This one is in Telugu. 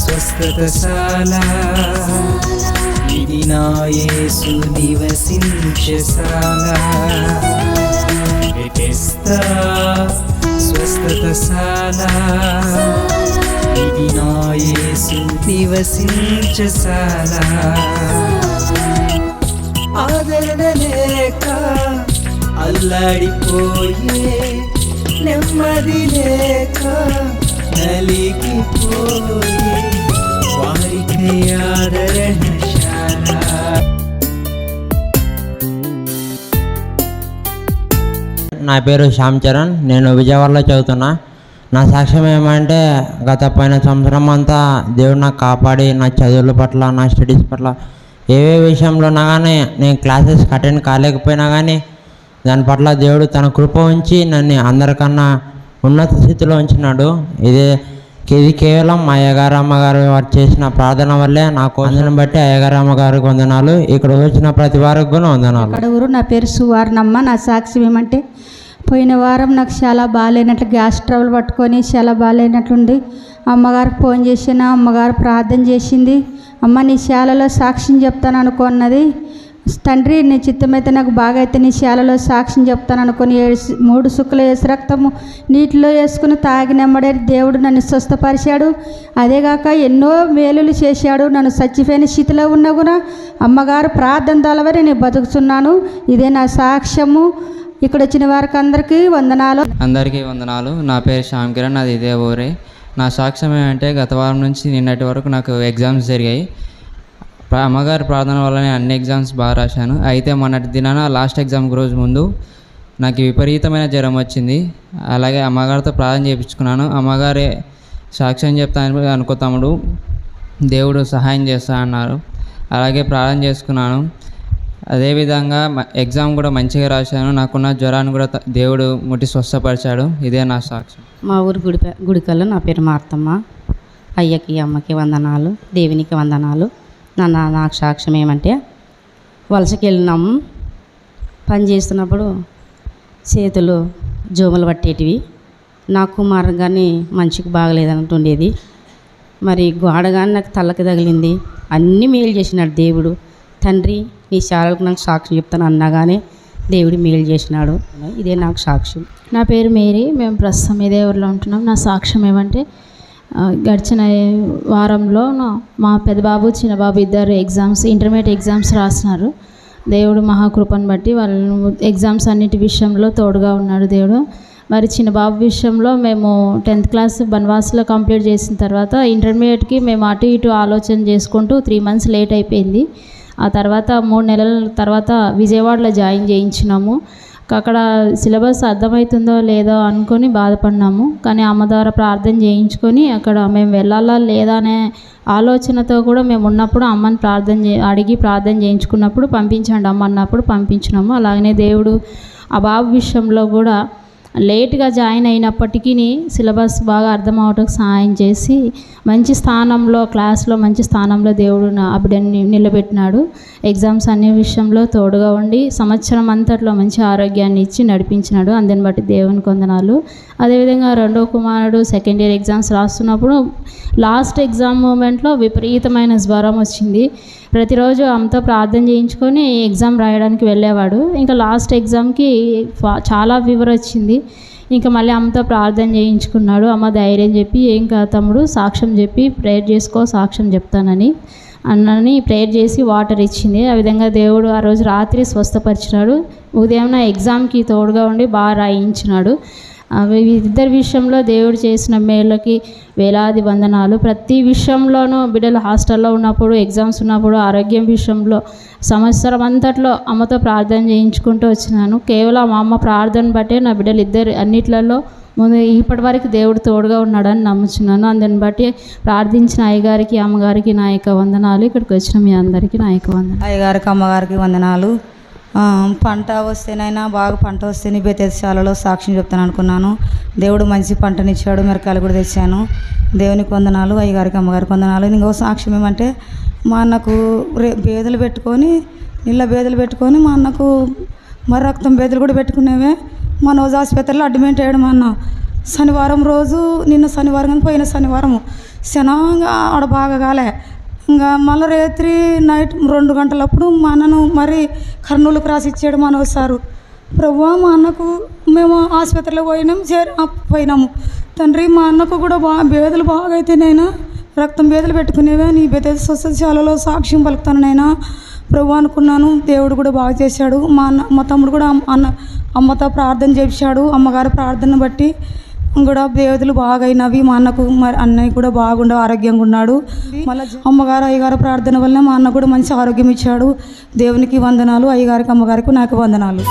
స్వస్థతశాల. ఇది నా యేసు నివసించశాల స్వస్థతశాల. ఇది నా యేసు నివసించశాల ఆదరణ లేక అల్లాడిపోయే నెమ్మది లేక నలిగిపోయే వారికి ఆదరణశాల నా పేరు శ్యామ్ చరణ్ నేను విజయవాడలో చదువుతున్నా. నా సాక్ష్యం ఏమంటే గత పైన సంవత్సరం అంతా దేవుడు నాకు కాపాడి నా చదువుల పట్ల నా స్టడీస్ పట్ల ఏవే విషయంలో ఉన్నా కానీ నేను క్లాసెస్ అటెండ్ కాలేకపోయినా కానీ దాని పట్ల దేవుడు తన కృప ఉంచి నన్ను అందరికన్నా ఉన్నత స్థితిలో ఉంచినాడు. ఇది ఇది కేవలం మా అయ్యగారు అమ్మగారు వారు చేసిన ప్రార్థన వల్లే నాకు వందనం బట్టి అయ్యగారు అమ్మగారికి వందనాలు. ఇక్కడ వచ్చిన ప్రతి వారికి కూడా వందనాలు. అక్కడ ఊరు నా పేరు సువర్ణమ్మ. నా సాక్ష్యం ఏమంటే పోయిన వారం నాకు చాలా బాగాలేనట్లు గ్యాస్ ట్రబుల్ పట్టుకొని చాలా బాగాలేనట్లుంది అమ్మగారికి ఫోన్ చేసిన అమ్మగారు ప్రార్థన చేసింది. అమ్మ నీ శాలలో సాక్ష్యం చెప్తాను అనుకున్నది. తండ్రి నీ చిత్తమైతే నాకు బాగా అయితే నీ శాలలో సాక్ష్యం చెప్తాను అనుకుని ఏడు మూడు సుక్కులు వేసి రక్తము నీటిలో వేసుకుని తాగినమ్మడే దేవుడు నన్ను స్వస్థపరిచాడు. అదేగాక ఎన్నో మేలులు చేశాడు. నన్ను చచ్చిపోయిన స్థితిలో ఉన్నా కూడా అమ్మగారు ప్రార్థన తలవరి నేను బతుకుతున్నాను. ఇదే నా సాక్ష్యము. ఇక్కడ వచ్చిన వారికి అందరికీ వందనాలు. అందరికీ వందనాలు. నా పేరు శ్యామ్ కిరణ్ నాది ఇదే ఊరే. నా సాక్ష్యం ఏమంటే గత వారం నుంచి నిన్నటి వరకు నాకు ఎగ్జామ్స్ జరిగాయి. అమ్మగారి ప్రార్థన వల్లనే అన్ని ఎగ్జామ్స్ బాగా రాశాను. అయితే మొన్నటి దినాన లాస్ట్ ఎగ్జామ్ రోజు ముందు నాకు విపరీతమైన జ్వరం వచ్చింది. అలాగే అమ్మగారితో ప్రార్థన చేయించుకున్నాను. అమ్మగారే సాక్ష్యం చెప్తాను అనుకో తమ్ముడు దేవుడు సహాయం చేస్తా అన్నారు. అలాగే ప్రార్థన చేసుకున్నాను. అదేవిధంగా ఎగ్జామ్ కూడా మంచిగా రాశాను. నాకున్న జ్వరాన్ని కూడా దేవుడు ముట్టి స్వస్థపరిచాడు. ఇదే నా సాక్ష్యం. మా ఊరు గుడి గుడికల్లో నా పేరు మార్తమ్మ. అయ్యకి అమ్మకి వందనాలు దేవునికి వందనాలు. నా నాకు సాక్ష్యం ఏమంటే వలసకి వెళ్ళినాము పని చేస్తున్నప్పుడు చేతులు జోములు పట్టేటివి. నా కుమారు కానీ మంచికి బాగలేదనుకుండేది మరి గోడ కానీ నాకు తలకి తగిలింది. అన్నీ మేలు చేసినాడు దేవుడు. తండ్రి నీ శాలకు నాకు సాక్ష్యం చెప్తాను అన్నగానే దేవుడు మేలు చేసినాడు. ఇదే నాకు సాక్ష్యం. నా పేరు మేరీ. మేము ప్రస్తుతం ఇదే ఊరిలో ఉంటున్నాం. నా సాక్ష్యం ఏమంటే గడిచిన వారంలో మా పెద్దబాబు చిన్నబాబు ఇద్దరు ఎగ్జామ్స్ ఇంటర్మీడియట్ ఎగ్జామ్స్ రాసినారు. దేవుడు మహాకృపను బట్టి వాళ్ళు ఎగ్జామ్స్ అన్నిటి విషయంలో తోడుగా ఉన్నాడు దేవుడు. మరి చిన్నబాబు విషయంలో మేము టెన్త్ క్లాస్ బన్వాస్లో కంప్లీట్ చేసిన తర్వాత ఇంటర్మీడియట్కి మేము అటు ఇటు ఆలోచన చేసుకుంటూ త్రీ మంత్స్ లేట్ అయిపోయింది. ఆ తర్వాత మూడు నెలల తర్వాత విజయవాడలో జాయిన్ చేయించినాము. అక్కడ సిలబస్ అర్థమవుతుందో లేదో అనుకొని బాధపడినాము. కానీ అమ్మ ద్వారా ప్రార్థన చేయించుకొని అక్కడ మేము వెళ్ళాలా లేదా అనే ఆలోచనతో కూడా మేము ఉన్నప్పుడు అమ్మని ప్రార్థన చే అడిగి ప్రార్థన చేయించుకున్నప్పుడు పంపించండి అమ్మ అన్నప్పుడు పంపించినాము. అలాగనే దేవుడు ఆ బాబు విషయంలో కూడా లేట్గా జాయిన్ అయినప్పటికీ సిలబస్ బాగా అర్థం అవడానికి సహాయం చేసి మంచి స్థానంలో క్లాస్లో మంచి స్థానంలో దేవుడు నా నిలబెట్టినాడు. ఎగ్జామ్స్ అన్ని విషయంలో తోడుగా ఉండి సంవత్సరం అంతట్లో మంచి ఆరోగ్యాన్ని ఇచ్చి నడిపించినాడు. అందుని బట్టి దేవుని కొందనాలు. అదేవిధంగా రెండో కుమారుడు సెకండ్ ఇయర్ ఎగ్జామ్స్ రాస్తున్నప్పుడు లాస్ట్ ఎగ్జామ్ మూమెంట్లో విపరీతమైన జ్వరం వచ్చింది. ప్రతిరోజు అంతా ప్రార్థన చేయించుకొని ఎగ్జామ్ రాయడానికి వెళ్ళేవాడు. ఇంకా లాస్ట్ ఎగ్జామ్కి చాలా ఫీవర్ వచ్చింది. ఇంకా మళ్ళీ అమ్మతో ప్రార్థన చేయించుకున్నాడు. అమ్మ ధైర్యం చెప్పి ఏం కాదు తమ్ముడు సాక్ష్యం చెప్పి ప్రేయర్ చేసుకో సాక్ష్యం చెప్తానని అన్నని ప్రేయర్ చేసి వాటర్ ఇచ్చింది. ఆ విధంగా దేవుడు ఆ రోజు రాత్రి స్వస్థపరిచినాడు. ఉదయం నా ఎగ్జామ్కి తోడుగా ఉండి బాగా రాయించినాడు. ఇద్దరి విషయంలో దేవుడు చేసిన మేళ్ళకి వేలాది వందనాలు. ప్రతి విషయంలోనూ బిడ్డలు హాస్టల్లో ఉన్నప్పుడు ఎగ్జామ్స్ ఉన్నప్పుడు ఆరోగ్యం విషయంలో సంవత్సరం అంతట్లో అమ్మతో ప్రార్థన చేయించుకుంటూ వచ్చినాను. కేవలం మా అమ్మ ప్రార్థన బట్టే నా బిడ్డలు ఇద్దరు అన్నిట్లలో ముందు ఇప్పటి వరకు దేవుడు తోడుగా ఉన్నాడని నమ్ముచున్నాను. అందుని బట్టి ప్రార్థించిన అయ్యగారికి అమ్మగారికి నాయక వందనాలు. ఇక్కడికి వచ్చిన మీ అందరికీ నాయక వందనాలు. అయ్యగారికి అమ్మగారికి వందనాలు. పంట వస్తేనైనా బాగా పంట వస్తేనే నీ సాక్ష్యం చెప్తాను అనుకున్నాను. దేవుడు మంచి పంటనిచ్చాడు మిరకాయలు కూడా తెచ్చాను. దేవునికి వందనాలు అయ్యగారికి అమ్మగారికి వందనాలు ఇంకో సాక్ష్యం ఏమంటే మా అన్నకు రే బేదలు పెట్టుకొని నీళ్ళ బేదలు పెట్టుకొని మా అన్నకు మరి రక్తం బేదలు కూడా పెట్టుకునేవే. మా నోజ్ ఆసుపత్రిలో అడ్మిట్ అయ్యాడు మా అన్న. శనివారం రోజు నిన్న శనివారం కానీ పోయిన శనివారం శనంగా ఆడ బాగా కాలే. ఇంకా మళ్ళీ రాత్రి నైట్ రెండు గంటలప్పుడు మా అన్నను మరి కర్నూలుకు రాసి ఇచ్చాడు మన సారు. ప్రభు మా అన్నకు మేము ఆసుపత్రిలో పోయినాం చేరి పోయినాము. తండ్రి మా అన్నకు కూడా బాగా బేదలు బాగా అయితే నైనా రక్తం బేదలు పెట్టుకునేవే నీ బేద స్వస్థశాలలో సాక్ష్యం పలుకుతాను నైనా ప్రభు అనుకున్నాను దేవుడు కూడా బాగా చేశాడు. మా అన్న మా తమ్ముడు కూడా అన్న అమ్మతో ప్రార్థన చేశాడు అమ్మగారి ప్రార్థన బట్టి. కూడా దేవతలు బాగా అయినవి మా అన్నకు మరి అన్నయ్య కూడా బాగుండే ఆరోగ్యంగా ఉన్నాడు. మళ్ళీ అమ్మగారు అయ్యగారు ప్రార్థన వల్ల మా అన్న కూడా మంచి ఆరోగ్యం ఇచ్చాడు. దేవునికి వందనాలు అయ్యగారికి అమ్మగారికి నాకు వందనాలు.